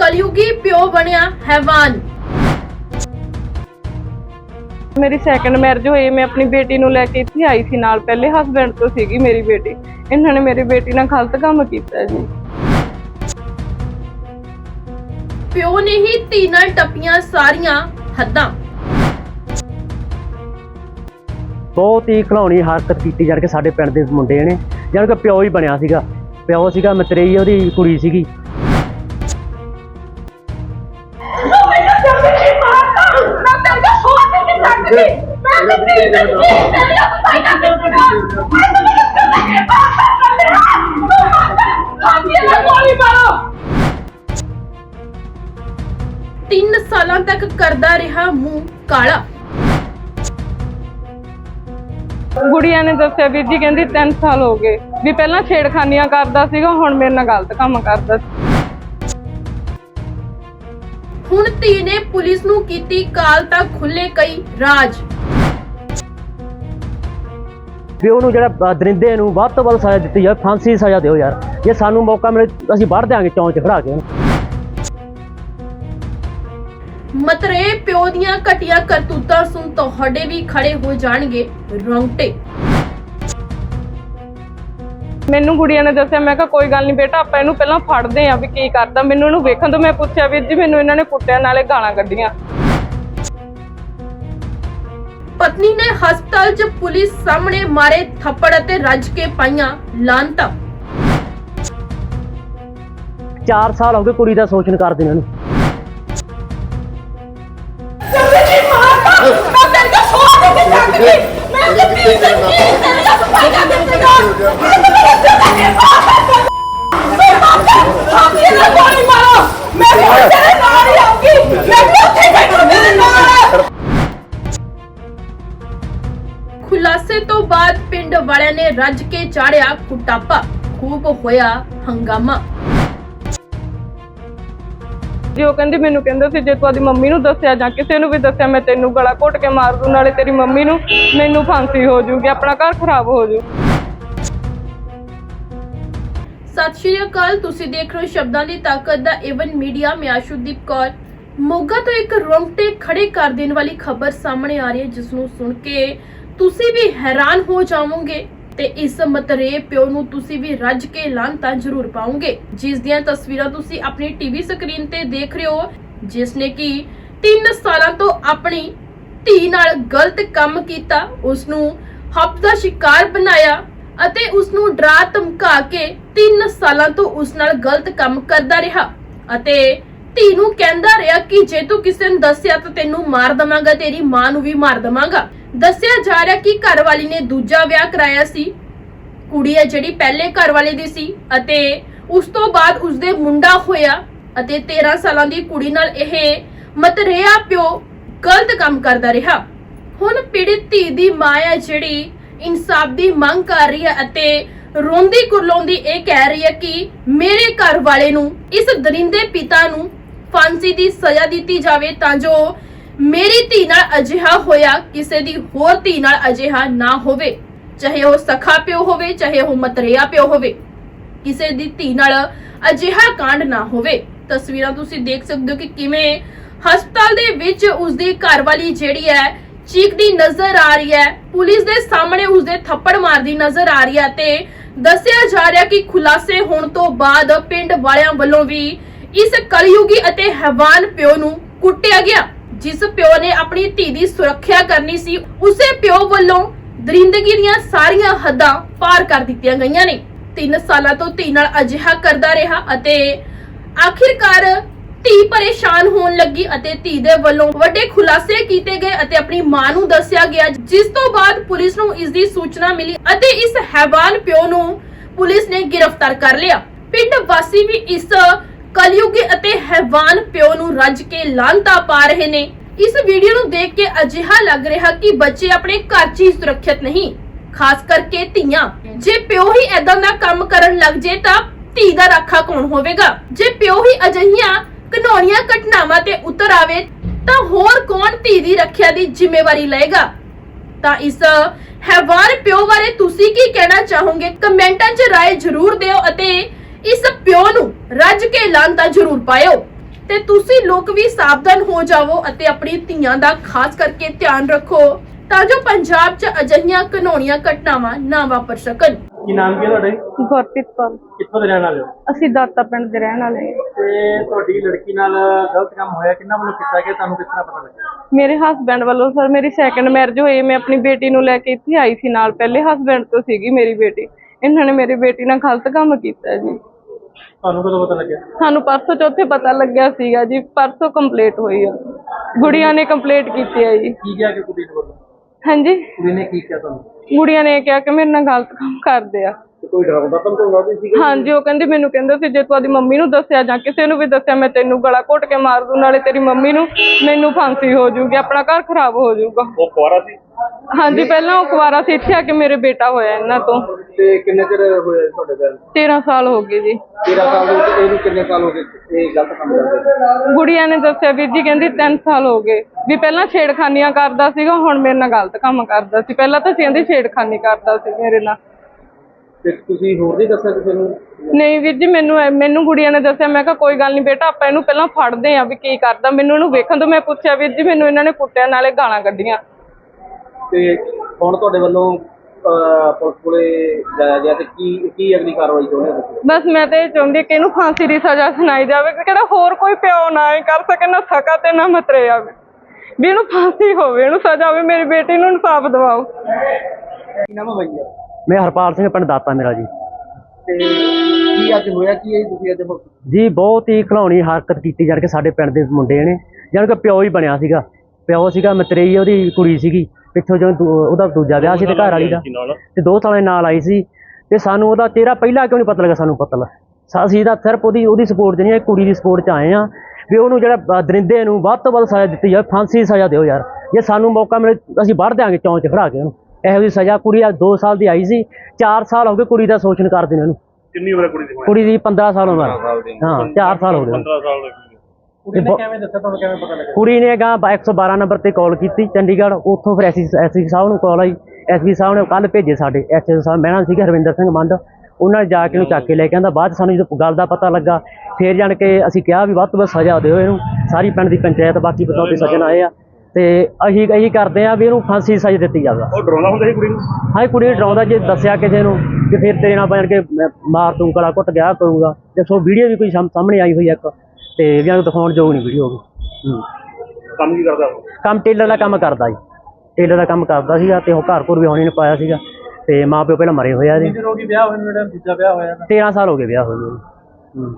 ਕਲਯੁਗੀ ਪਿਓ ਬਣਿਆ ਹੈਵਾਨ। ਮੇਰੀ ਸੈਕੰਡ ਮੈਰਿਜ ਹੋਈ ਮੈਂ ਆਪਣੀ ਬੇਟੀ ਨੂੰ ਲੈ ਕੇ ਇੱਥੇ ਆਈ ਸੀ ਨਾਲ ਪਹਿਲੇ ਹਸਬੰਡ ਤੋਂ ਸੀਗੀ ਮੇਰੀ ਬੇਟੀ। ਇਹਨਾਂ ਨੇ ਮੇਰੀ ਬੇਟੀ ਨਾਲ ਗਲਤ ਕੰਮ ਕੀਤਾ ਜੀ। ਪਿਓ ਨੇ ਹੀ ਧੀ ਨਾਲ ਟੱਪੀਆਂ ਸਾਰੀਆਂ ਹੱਦਾਂ। ਬਹੁਤ ਹੀ ਖਿਲਾਉਣੀ ਹਰਕਤ ਕੀਤੀ ਜਾਣ ਕੇ ਸਾਡੇ ਪਿੰਡ ਦੇ ਮੁੰਡੇ ਨੇ ਜਾਣ ਕੇ ਪਿਓ ਹੀ ਬਣਿਆ ਸੀਗਾ। ਪਿਓ ਸੀਗਾ ਮਤਰੇਈ ਉਹਦੀ ਕੁੜੀ ਸੀਗੀ। ਤਿੰਨ ਸਾਲਾਂ ਤੱਕ ਕਰਦਾ ਰਿਹਾ ਮੂੰਹ ਕਾਲਾ ਗੁੜੀਆ ਨੇ ਦੱਸਿਆ, ਵੀਰ ਜੀ ਕਹਿੰਦੀ 3 ਸਾਲ ਹੋ ਗਏ ਵੀ ਪਹਿਲਾਂ ਛੇੜਖਾਨੀਆਂ ਕਰਦਾ ਸੀਗਾ, ਹੁਣ ਮੇਰੇ ਨਾਲ ਗਲਤ ਕੰਮ ਕਰਦਾ ਸੀ। ਹੁਣ ਧੀ ਨੇ ਪੁਲਿਸ ਨੂੰ ਕੀਤੀ ਕਾਲ ਤਾਂ ਖੁੱਲੇ ਕਈ ਰਾਜ। ਵੀ ਉਹਨੂੰ ਜਿਹੜਾ ਦਰਿੰਦੇ ਨੂੰ ਵੱਧ ਤੋਂ ਵੱਧ ਸਜ਼ਾ ਦਿੱਤੀ ਜਾਵੇ ਫਾਂਸੀ ਦੀ ਸਜ਼ਾ ਦਿਓ ਯਾਰ। ਜੇ ਸਾਨੂੰ ਮੌਕਾ ਮਿਲੇ ਅਸੀਂ ਵੜ ਦਿਆਂਗੇ ਚੌਂਚ ਖੜਾ ਕੇ ਮਤਰੇ ਪਿਓ ਦੀਆਂ ਘਟੀਆਂ ਕਰਤੂਤਾਂ ਸੁਣ ਤੁਹਾਡੇ ਵੀ ਖੜੇ ਹੋ ਜਾਣਗੇ ਰੌਂਗਟੇ। ਮੈਨੂੰ ਗੁੜੀਆ ਨੇ ਦੱਸਿਆ ਮੈਂ ਕਿਹਾ ਕੋਈ ਗੱਲ ਨਹੀਂ ਬੇਟਾ ਆਪਾਂ ਇਹਨੂੰ ਪਹਿਲਾਂ ਫੜਦੇ ਆਂ ਵੀ ਕੀ ਕਰਦਾ। ਮੈਨੂੰ ਇਹਨੂੰ ਵੇਖਣ ਤੋਂ ਮੈਂ ਪੁੱਛਿਆ ਵੀਰ ਜੀ ਮੈਨੂੰ ਇਹਨਾਂ ਨੇ ਕੁੱਟਿਆ ਨਾਲੇ ਗਾਲਾਂ ਕੱਢੀਆਂ। ਪਤਨੀ ਨੇ ਹਸਪਤਾਲ 'ਚ ਪੁਲਿਸ ਸਾਹਮਣੇ ਮਾਰੇ ਥੱਪੜ ਅਤੇ ਰੱਜ ਕੇ ਪਾਈਆਂ ਲਾਂਤਾਂ। 4 ਸਾਲ ਹੋ ਗਏ ਕੁੜੀ ਦਾ ਸ਼ੋਸ਼ਣ ਕਰਦੇ ਨੇ ਉਹਨੂੰ ਖੁਲਾਸੇ ਤੋਂ ਬਾਅਦ ਪਿੰਡ ਵਾਲਿਆਂ ਨੇ ਰੱਜ ਕੇ ਚਾੜਿਆ ਕੁਟਾਪਾ। ਖੂਬ ਹੋਇਆ ਹੰਗਾਮਾ। ਜੀ ਉਹ ਕਹਿੰਦੀ ਮੈਨੂੰ ਕਹਿੰਦਾ ਸੀ, ਜੇ ਤੂੰ ਆਦੀ ਮੰਮੀ ਨੂੰ ਦੱਸਿਆ ਜਾਂ ਕਿਸੇ ਨੂੰ ਵੀ ਦੱਸਿਆ, ਮੈਂ ਤੈਨੂੰ ਗਲਾ ਘੁੱਟ ਕੇ ਮਾਰ ਦੂੰ, ਨਾਲੇ ਤੇਰੀ ਮੰਮੀ ਨੂੰ ਮੈਨੂੰ ਫਾਂਸੀ ਹੋ ਜੂਗੀ, ਆਪਣਾ ਘਰ ਖਰਾਬ ਹੋ ਜੂ। ਸਤਿ ਸ਼੍ਰੀ ਅਕਾਲ, ਤੁਸੀਂ ਦੇਖ ਰਹੇ ਹੋ ਸ਼ਬਦਾਂ ਦੀ ਤਾਕਤ ਦਾ ਏਵਨ ਮੀਡੀਆ ਮੈਂ ਆਸ਼ੂਦੀਪ ਕੌਰ। ਮੋਗਾ ਤੋਂ ਇੱਕ ਰੋਂਗਟੇ ਖੜੇ ਕਰ ਦੇਣ ਵਾਲੀ ਖਬਰ ਸਾਹਮਣੇ ਆ ਰਹੀ ਹੈ, ਜਿਸ ਨੂੰ ਸੁਣ ਕੇ ਤੁਸੀਂ ਵੀ ਹੈਰਾਨ ਹੋ ਜਾਵੋਗੇ। ਤੇ ਇਸ ਮਤਰੇ ਪਿਓ ਨੂੰ ਤੁਸੀਂ ਵੀ ਰੱਜ ਕੇ ਲਾਂਤਾਂ ਜ਼ਰੂਰ ਪਾਉਂਗੇ। ਜਿਸ ਦੀਆਂ ਤਸਵੀਰਾਂ ਤੁਸੀਂ ਆਪਣੀ ਟੀਵੀ ਸਕਰੀਨ ਤੇ ਦੇਖ ਰਹੇ ਹੋ, ਜਿਸ ਨੇ ਕਿ 3 ਸਾਲਾਂ ਤੋਂ ਆਪਣੀ ਧੀ ਨਾਲ ਗਲਤ ਕੰਮ ਕੀਤਾ ਉਸ ਨੂੰ ਹੱਥ ਦਾ ਸ਼ਿਕਾਰ ਬਣਾਇਆ ਅਤੇ ਉਸ ਨੂੰ ਡਰਾ ਧਮਕਾ ਕੇ 3 ਸਾਲਾਂ ਤੋਂ ਉਸ ਨਾਲ ਗਲਤ ਕੰਮ ਕਰਦਾ ਰਿਹਾ। ਅਤੇ ਧੀ ਨੂੰ ਕਹਿੰਦਾ ਰਿਹਾ ਕਿ ਜੇ ਤੂੰ ਕਿਸੇ ਨੂੰ ਦੱਸਿਆ ਤਾਂ ਤੈਨੂੰ ਮਾਰ ਦਵਾਂਗਾ, ਤੇਰੀ ਮਾਂ ਨੂੰ ਵੀ ਮਾਰ ਦਵਾਂਗਾ। ਦੱਸਿਆ ਜਾ ਰਿਹਾ ਕਿ ਘਰ ਵਾਲੀ ਨੇ ਦੂਜਾ ਵਿਆਹ ਕਰਾਇਆ ਸੀ। ਕੁੜੀ ਹੈ ਜਿਹੜੀ ਪਹਿਲੇ ਘਰ ਵਾਲੇ ਦੀ ਸੀ ਅਤੇ ਉਸ ਤੋਂ ਬਾਅਦ ਉਸਦੇ ਮੁੰਡਾ ਹੋਇਆ ਅਤੇ 13 ਸਾਲਾਂ ਦੀ ਕੁੜੀ ਨਾਲ ਇਹ ਮਤਰੇਆ ਪਿਓ ਗਲਤ ਕੰਮ ਕਰਦਾ ਰਿਹਾ। ਹੁਣ ਪੀੜਿਤ ਧੀ ਦੀ ਮਾਂ ਹੈ ਜਿਹੜੀ ਇਨਸਾਫ ਦੀ ਮੰਗ ਕਰ ਰਹੀ ਹੈ ਅਤੇ ਰੋਂਦੀ ਕੁਰਲਾਉਂਦੀ ਇਹ ਕਹਿ ਰਹੀ ਹੈ ਕਿ ਮੇਰੇ ਘਰ ਵਾਲੇ ਨੂੰ, ਇਸ ਦਰਿੰਦੇ ਪਿਤਾ ਨੂੰ ਫਾਂਸੀ ਦੀ ਸਜ਼ਾ ਦਿੱਤੀ ਜਾਵੇ ਤਾਂ ਜੋ ਮੇਰੀ ਧੀ ਨਾਲ ਅਜਿਹਾ ਹੋਇਆ, ਕਿਸੇ ਦੀ ਹੋਰ ਧੀ ਨਾਲ ਅਜਿਹਾ ਨਾ ਹੋਵੇ। ਚਾਹੇ ਉਹ ਸਖਾ ਪਿਓ ਹੋਵੇ, ਚਾਹੇ ਉਹ ਮਤਰੇਆ ਪਿਓ ਹੋਵੇ, ਕਿਸੇ ਦੀ ਧੀ ਨਾਲ ਅਜਿਹਾ ਕਾਂਡ ਨਾ ਹੋਵੇ। ਤਸਵੀਰਾਂ ਤੁਸੀਂ ਦੇਖ ਸਕਦੇ ਹੋ ਕਿ ਕਿਵੇਂ ਹਸਪਤਾਲ ਦੇ ਵਿੱਚ ਉਸਦੀ ਘਰਵਾਲੀ ਜਿਹੜੀ ਹੈ ਚੀਕਦੀ ਨਜ਼ਰ ਆ ਰਹੀ ਹੈ। ਪੁਲਿਸ ਦੇ ਸਾਹਮਣੇ ਉਸਦੇ ਥੱਪੜ ਮਾਰਦੀ ਨਜ਼ਰ ਆ ਰਹੀ ਹੈ ਤੇ ਦੱਸਿਆ ਜਾ ਰਿਹਾ ਕਿ ਖੁਲਾਸੇ ਹੋਣ ਤੋਂ ਬਾਅਦ ਪਿੰਡ ਵਾਲਿਆਂ ਵੱਲੋਂ ਵੀ ਇਸ ਕਲਯੁਗੀ ਅਤੇ ਹੈਵਾਨ ਪਿਓ ਨੂੰ ਕੁੱਟਿਆ ਗਿਆ, ਜਿਸ ਪਿਓ ਨੇ ਆਪਣੀ ਧੀ ਦੀ ਸੁਰੱਖਿਆ ਕਰਨੀ ਸੀ, ਉਸੇ ਪਿਓ ਵੱਲੋਂ ਦਰਿੰਦਗੀ ਦੀਆਂ ਸਾਰੀਆਂ ਹੱਦਾਂ ਪਾਰ ਕਰ ਦਿੱਤੀਆਂ ਗਈਆਂ ਨੇ। 3 ਸਾਲਾਂ ਤੋਂ ਧੀ ਨਾਲ ਅਜਿਹਾ ਕਰਦਾ ਰਿਹਾ ਅਤੇ ਆਖਿਰਕਾਰ ਧੀ ਪਰੇਸ਼ਾਨ ਹੋਣ ਲੱਗੀ ਅਤੇ ਧੀ ਦੇ ਵੱਲੋਂ ਵੱਡੇ ਖੁਲਾਸੇ ਕੀਤੇ ਗਏ ਅਤੇ ਆਪਣੀ ਮਾਂ ਨੂੰ ਦੱਸਿਆ ਗਿਆ, ਜਿਸ ਤੋਂ ਬਾਅਦ ਪੁਲਿਸ ਨੂੰ ਇਸ ਦੀ ਸੂਚਨਾ ਮਿਲੀ ਅਤੇ ਇਸ ਹੈਵਾਨ ਪਿਓ ਨੂੰ ਪੁਲਿਸ ਨੇ ਗ੍ਰਿਫਤਾਰ ਕਰ ਲਿਆ। ਪਿੰਡ ਵਾਸੀ ਵੀ ਇਸ ਕਲਯੁਗੀ ਅਤੇ ਹੈਵਾਨ ਪਿਓ ਨੂੰ ਰੱਜ ਕੇ ਲਾਂਤਾ ਪਾ ਰਹੇ ਨੇ। ਇਸ ਵੀਡੀਓ ਨੂੰ ਦੇਖ ਕੇ ਅਜਿਹਾ ਲੱਗ ਰਿਹਾ ਕਿ ਬੱਚੇ ਆਪਣੇ ਘਰ 'ਚ ਹੀ ਸੁਰੱਖਿਅਤ ਨਹੀਂ, ਖਾਸ ਕਰਕੇ ਧੀਆਂ। ਜੇ ਪਿਓ ਹੀ ਐਦਾਂ ਦਾ ਕੰਮ ਕਰਨ ਲੱਗ ਜੇ ਤਾਂ ਧੀ ਦਾ ਰਾਖਾ ਕੌਣ ਹੋਵੇਗਾ? ਜੇ ਪਿਓ ਹੀ ਅਜਿਹੀਆਂ ਘਨੌਣੀਆਂ ਘਟਨਾਵਾਂ ਤੇ ਉਤਰ ਆਵੇ, ਤਾਂ ਹੋਰ ਕੌਣ ਧੀ ਦੀ ਰੱਖਿਆ ਦੀ ਜ਼ਿੰਮੇਵਾਰੀ ਲਏਗਾ? ਤਾਂ ਇਸ ਹੈਵਾਨ ਪਿਓ ਬਾਰੇ ਤੁਸੀਂ ਕੀ ਕਹਿਣਾ ਚਾਹੋਗੇ? ਕਮੈਂਟਾਂ 'ਚ ਰਾਏ ਜ਼ਰੂਰ ਦਿਓ ਅਤੇ ਇਸ ਪਿਓ ਨੂੰ ਰੱਜ ਕੇ ਲਾਂਤਾ ਜ਼ਰੂਰ ਪਾਇਓ। ਤੇ ਤੁਸੀਂ ਲੋਕ ਵੀ ਸਾਵਧਾਨ ਹੋ ਜਾਵੋ ਅਤੇ ਆਪਣੀ ਧੀਆਂ ਦਾ ਖਾਸ ਕਰਕੇ ਧਿਆਨ ਰੱਖੋ ਤਾਂ ਜੋ ਪੰਜਾਬ 'ਚ ਅਜਿਹੀਆਂ ਘਨੌਣੀਆਂ ਘਟਨਾਵਾਂ ਨਾ ਵਾਪਰ ਸਕਣ। ਕੀ ਨਾਮ ਕੀ ਹੈ ਤੁਹਾਡਾ ਜੀ? ਗੁਰਪ੍ਰੀਤ ਕੌਰ। ਕਿੱਥੋਂ ਦੇ ਰਹਿਣ ਵਾਲੇ ਹੋ? ਅਸੀਂ ਦਾਤਾ ਪਿੰਡ ਦੇ ਰਹਿਣ ਵਾਲੇ ਹਾਂ। ਤੇ ਤੁਹਾਡੀ ਲੜਕੀ ਨਾਲ ਗਲਤ ਕੰਮ ਹੋਇਆ ਕਿੰਨਾ ਵੱਲੋਂ ਕੀਤਾ ਗਿਆ ਤੁਹਾਨੂੰ ਕਿਸ ਤਰ੍ਹਾਂ ਪਤਾ ਲੱਗਿਆ? ਮੇਰੇ ਹਸਬੰਡ ਵੱਲੋਂ ਸਰ ਮੇਰੀ ਸੈਕੰਡ ਮੈਰਿਜ ਹੋਈ ਮੈਂ ਆਪਣੀ ਬੇਟੀ ਨੂੰ ਲੈ ਕੇ ਇੱਥੇ ਆਈ ਸੀ ਨਾਲ ਪਹਿਲੇ ਹਸਬੰਡ ਤੋਂ ਸੀਗੀ ਮੇਰੀ ਬੇਟੀ। ਇਹਨਾਂ ਨੇ ਮੇਰੀ ਬੇਟੀ ਨਾਲ ਗਲਤ ਕੰਮ ਕੀਤਾ ਜੀ। ਤੁਹਾਨੂੰ ਕਦੋਂ ਪਤਾ ਲੱਗਿਆ? ਸਾਨੂੰ ਪਰਸੋਂ ਚੌਥੇ ਪਤਾ ਲੱਗਿਆ ਸੀਗਾ ਜੀ ਪਰਸੋਂ ਕੰਪਲੀਟ ਹੋਈ ਆ। ਗੁੜੀਆਂ ਨੇ ਕੰਪਲੀਟ ਕੀਤੀ ਹੈ ਜੀ। ਕੀ ਕਿਹਾ ਕਿ ਕੁੜੀ ਨੂੰ ਹਾਂਜੀ? ਕੁੜੀ ਨੇ ਕੀ ਕਿਹਾ ਤੁਹਾਨੂੰ? ਗੁੜੀਆਂ ਨੇ ਕਿਹਾ ਕਿ ਮੇਰੇ ਨਾਲ ਗਲਤ ਕੰਮ ਕਰਦੇ ਆ। ਕੋਈ ਡਰਾਉਂਦਾ ਤਾਂ ਕੋਈ ਵਾਦੀ ਸੀ ਹਾਂਜੀ ਉਹ ਕਹਿੰਦੀ ਮੈਨੂੰ ਕਹਿੰਦਾ ਸੀ ਜੇ ਤੂੰ ਆਦੀ ਮੰਮੀ ਨੂੰ ਦੱਸਿਆ ਜਾਂ ਕਿਸੇ ਨੂੰ ਵੀ ਦੱਸਿਆ ਮੈਂ ਤੈਨੂੰ ਗਲਾ ਘੁੱਟ ਕੇ ਮਾਰ ਦੂੰ ਨਾਲੇ ਤੇਰੀ ਮੰਮੀ ਨੂੰ ਮੈਨੂੰ ਫਾਂਸੀ ਹੋ ਜਾਊਗੀ ਆਪਣਾ ਘਰ ਖਰਾਬ ਹੋ ਜਾਊਗਾ। ਉਹ ਕੁਆਰਾ ਸੀ? ਹਾਂਜੀ ਪਹਿਲਾਂ ਉਹ ਕੁਵਾਰਾ ਸੀ ਇੱਥੇ ਆ ਕੇ ਮੇਰੇ ਬੇਟਾ ਹੋਇਆ ਇਹਨਾਂ ਤੋਂ। ਤੇ ਕਿੰਨੇ ਚਿਰ ਹੋਇਆ ਤੁਹਾਡੇ ਘਰ? 13 ਸਾਲ ਹੋ ਗਏ ਜੀ। 13 ਸਾਲ ਦੇ ਵਿੱਚ ਇਹਨੂੰ ਕਿੰਨੇ ਸਾਲ ਹੋ ਗਏ ਇਹ ਗਲਤ ਕੰਮ ਕਰਦੇ? ਗੁੜੀਆ ਨੇ ਦੱਸਿਆ ਵੀਰ ਜੀ ਕਹਿੰਦੀ 3 ਸਾਲ ਹੋ ਗਏ। ਵੀ ਪਹਿਲਾਂ ਛੇੜਖਾਨੀਆਂ ਕਰਦਾ ਸੀਗਾ ਹੁਣ ਮੇਰੇ ਨਾਲ ਗਲਤ ਕੰਮ ਕਰਦਾ ਸੀ। ਪਹਿਲਾਂ ਤਾਂ ਕਹਿੰਦੀ ਛੇੜਖਾਨੀ ਕਰਦਾ ਸੀ ਮੇਰੇ ਨਾਲ। ਤੇ ਤੁਸੀਂ ਹੋਰ ਨਹੀਂ ਦੱਸਿਆ ਕਿਸੇ ਨੂੰ? ਨਹੀਂ ਵੀਰ ਜੀ ਮੈਨੂੰ ਮੈਨੂੰ ਗੁੜੀਆ ਨੇ ਦੱਸਿਆ ਮੈਂ ਕਿਹਾ ਕੋਈ ਗੱਲ ਨਹੀਂ ਬੇਟਾ ਆਪਾਂ ਇਹਨੂੰ ਪਹਿਲਾਂ ਫੜਦੇ ਆਂ ਵੀ ਕੀ ਕਰਦਾ। ਮੈਨੂੰ ਇਹਨੂੰ ਵੇਖਣ ਤੋਂ ਮੈਂ ਪੁੱਛਿਆ ਵੀਰ ਜੀ ਮੈਨੂੰ ਇਹਨਾਂ ਨੇ ਕੁੱਟਿਆ ਨਾਲੇ ਗਾਲਾਂ ਕੱਢੀਆਂ। ਤੇ ਹੁਣ ਤੁਹਾਡੇ ਵੱਲੋਂ ਪੁਲਿਸ ਕੋਲੇ ਜਾਇਆ ਗਿਆ ਤੇ ਕੀ ਕੀ ਅਗਲੀ ਕਾਰਵਾਈ ਚਾਹੁੰਦੇ ਹੋ ਤੁਸੀਂ? ਬਸ ਮੈਂ ਤਾਂ ਇਹ ਚਾਹੁੰਦੀ ਕਿ ਇਹਨੂੰ ਫਾਂਸੀ ਦੀ ਸਜ਼ਾ ਸੁਣਾਈ ਜਾਵੇ ਕਿ ਕਿਹੜਾ ਹੋਰ ਕੋਈ ਪਿਓ ਨਾ ਇਹ ਕਰ ਸਕੇ ਨਾ ਸਕਾ ਤੇ ਨਾ ਮਤਰੇ ਆਵੇ। ਵੀ ਇਹਨੂੰ ਫਾਂਸੀ ਹੋਵੇ ਇਹਨੂੰ ਸਜ਼ਾ ਹੋਵੇ ਮੇਰੀ ਬੇਟੀ ਨੂੰ ਇਨਸਾਫ ਦਿਵਾਓ। ਕੀ ਨਾਮ ਹੈ ਭਈਆ ਮੈਂ ਹਰਪਾਲ ਸਿੰਘ ਪਿੰਡ ਦਾਤਾ ਮੇਰਾ ਜੀ। ਤੇ ਕੀ ਅੱਜ ਹੋਇਆ ਕੀ ਹੈ ਜੀ ਤੁਸੀਂ ਅੱਜ ਹੁਣ- ਜੀ ਬਹੁਤ ਹੀ ਖਿਲਾਉਣੀ ਹਰਕਤ ਕੀਤੀ ਜਾਣ ਕੇ ਸਾਡੇ ਪਿੰਡ ਦੇ ਮੁੰਡੇ ਨੇ। ਜਾਣੀ ਕਿ ਪਿਓ ਹੀ ਬਣਿਆ ਸੀਗਾ। ਪਿਓ ਸੀਗਾ ਮਤਰੇਈ ਉਹਦੀ ਕੁੜੀ ਸੀਗੀ। ਪਿੱਛੋਂ ਜਦੋਂ ਦੂ- ਉਹਦਾ ਦੂਜਾ ਵਿਆਹ ਸੀ ਤੇ ਘਰ ਵਾਲੀ ਦਾ। ਤੇ ਦੋ ਸਾਲਾਂ ਦੇ ਨਾਲ ਆਈ ਸੀ। ਤੇ ਸਾਨੂੰ ਉਹਦਾ ਚਿਹਰਾ ਪਹਿਲਾਂ ਕਿਉਂ ਨਹੀਂ ਪਤਾ ਲੱਗਾ ਸਾਨੂੰ ਪਤਾ ਲੱਗਾ? ਅਸੀਂ ਤਾਂ ਸਿਰਫ ਉਹਦੀ ਉਹਦੀ ਸਪੋਰਟ 'ਚ ਨਹੀਂ ਇਹ ਕੁੜੀ ਦੀ ਸਪੋਰਟ 'ਚ ਆਏ ਆ ਵੀ ਉਹਨੂੰ ਜਿਹੜਾ ਬ- ਦਰਿੰਦੇ ਨੂੰ ਵੱਧ ਤੋਂ ਵੱਧ ਸਜ਼ਾ ਦਿੱਤੀ ਜਾਵੇ ਫਾਂਸੀ ਦੀ ਸਜ਼ਾ ਦਿਓ ਯਾਰ। ਜੇ ਸਾਨੂੰ ਮੌਕਾ ਮਿਲੇ ਅਸੀਂ ਵੱਢ ਦਿਆਂਗੇ ਚੌਂਚ 'ਚ ਖੜਾ ਕੇ ਉਹਨੂੰ। ਇਹੋ ਜਿਹੀ ਸਜ਼ਾ ਕੁੜੀ ਆ 2 ਸਾਲ ਦੀ ਆਈ ਸੀ 4 ਸਾਲ ਹੋ ਗਏ ਕੁੜੀ ਦਾ ਸ਼ੋਸ਼ਣ ਕਰਦੇ ਨੇ ਉਹਨੂੰ ਕਿੰਨੀ ਉਮਰ ਹੈ ਕੁੜੀ ਦੀ ਕੁੜੀ ਦੀ 15 ਸਾਲ ਉਮਰ। ਹਾਂ 4 ਸਾਲ ਹੋ ਗਏ। 15 ਸਾਲ ਦੀ ਕੁੜੀ ਨੇ। ਕਿਵੇਂ ਦੱਸਿਆ ਤੁਹਾਨੂੰ ਕਿਵੇਂ ਪਤਾ ਲੱਗਿਆ? ਕੁੜੀ ਨੇ ਗਾ 112 ਨੰਬਰ ਤੇ ਕਾਲ ਕੀਤੀ ਚੰਡੀਗੜ੍ਹ। ਉੱਥੋਂ ਫਿਰ ਐਸਪੀ ਐਸਪੀ ਸਾਹਿਬ ਨੂੰ ਕਾਲ ਆਈ। ਐਸਪੀ ਸਾਹਿਬ ਨੇ ਕੱਲ ਭੇਜੇ ਸਾਡੇ। ਐਸਪੀ ਸਾਹਿਬ ਮੈਂ ਨਾਲ ਸੀਗਾ ਹਰਵਿੰਦਰ ਸਿੰਘ ਮੰਡ। ਉਹਨਾਂ ਨੇ ਜਾ ਕੇ ਉਹਨੂੰ ਚੱਕ ਕੇ ਲੈ ਕੇ ਆਂਦਾ। ਬਾਅਦ 'ਚ ਸਾਨੂੰ ਜਦੋਂ ਗੱਲ ਦਾ ਪਤਾ ਲੱਗਾ ਫੇਰ ਜਾਣ ਕੇ ਅਸੀਂ ਕਿਹਾ ਵੀ ਵੱਧ ਤੋਂ ਵੱਧ ਸਜ਼ਾ ਦਿਓ ਇਹਨੂੰ। ਸਾਰੀ ਪਿੰਡ ਦੀ ਪੰਚਾਇਤ ਬਾਕੀ ਬਤੌਤੇ ਸੱਜਣ ਆਏ ਆ। ਤੇ ਅਸੀਂ ਇਹੀ ਕਰਦੇ ਆ ਵੀ ਇਹਨੂੰ ਫਾਂਸੀ ਸਜ਼ਾ ਦਿੱਤੀ ਜਾਵੇ। ਉਹ ਡਰਾਉਂਦਾ ਹੁੰਦਾ ਸੀ ਕੁੜੀ ਨੂੰ? ਹਾਂ ਇਹ ਕੁੜੀ ਨੂੰ ਡਰਾਉਂਦਾ ਜੇ ਦੱਸਿਆ ਕਿਸੇ ਨੂੰ ਕਿ ਫਿਰ ਤੇਰੇ ਨਾਲ ਬਣ ਕੇ ਮੈਂ ਮਾਰ ਦੂੰ ਗਲਾ ਘੁੱਟ ਗਿਆ ਕਰੂੰਗਾ। ਤੇ ਸੋ ਵੀਡੀਓ ਵੀ ਕੋਈ ਸਾਹਮ- ਸਾਹਮਣੇ ਆਈ ਹੋਈ ਆ ਇੱਕ ਤੇ ਵੀ ਉਹਨੂੰ ਦਿਖਾਉਣ ਯੋਗ ਨਹੀਂ ਵੀਡੀਓ ਹੂੰ। ਕੰਮ ਕੀ ਕਰਦਾ ਉਹ? ਕੰਮ ਟੇਲਰ ਦਾ ਕੰਮ ਕਰਦਾ ਜੀ। ਟੇਲਰ ਦਾ ਕੰਮ ਕਰਦਾ ਸੀਗਾ ਤੇ ਉਹ ਘਰ ਘਰ ਵੀ ਹੋਣੀ ਨੇ ਪਾਇਆ ਸੀਗਾ। ਤੇ ਮਾਂ ਪਿਓ ਪਹਿਲਾਂ ਮਰੇ ਹੋਏ ਆ ਜੀ। ਕਿੰਨੇ ਰੋਗੀ ਵਿਆਹ ਹੋਏ ਨੇ ਜਿਹੜਾ ਦੂਜਾ ਵਿਆਹ ਹੋਇਆ? 13 ਸਾਲ ਹੋ ਗਏ ਵਿਆਹ ਹੋਏ ਨੂੰ। ਹੂੰ।